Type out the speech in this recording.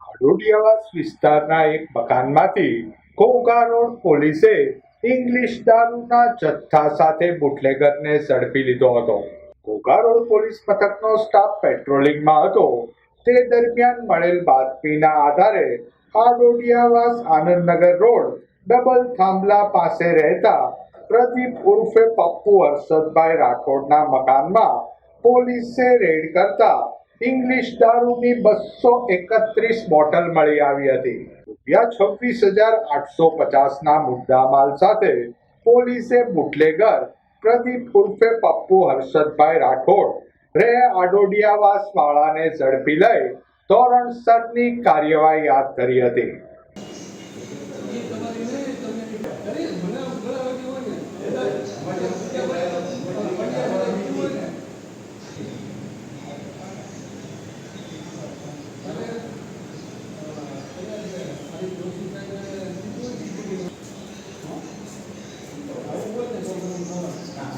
આડોડિયાવાસ વિસ્તારના એક મકાનમાંથી ઘોઘા રોડ પોલીસે ઇંગ્લિશ દારૂના જથ્થા સાથે બુટલેગરને ઝડપી લીધો હતો. ઘોઘા રોડ પોલીસ મથકનો સ્ટાફ પેટ્રોલિંગમાં હતો. તે દરમિયાન મળેલ બાતમીના આધારે આડોડિયાવાસ આનંદનગર રોડ ડબલ થાંભલા પાસે રહેતા પ્રદીપ ઉર્ફે પપ્પુ હર્ષદભાઈ રાઠોડના મકાનમાં પોલીસે રેડ કરતા ઇંગ્લિશ દારૂની બસો એકત્રીસ બોટલ મળી આવી હતી. રૂપિયા છવ્વીસ હજાર આઠસો પચાસના મુદ્દામાલ સાથે પોલીસે બુટલેગર, પ્રદીપ ઉર્ફે પપ્પુ હર્ષદભાઈ રાઠોડ, રે આડોડિયાવાસ વાળાને ઝડપી લઈ ધોરણસરની કાર્યવાહી હાથ ધરી હતી.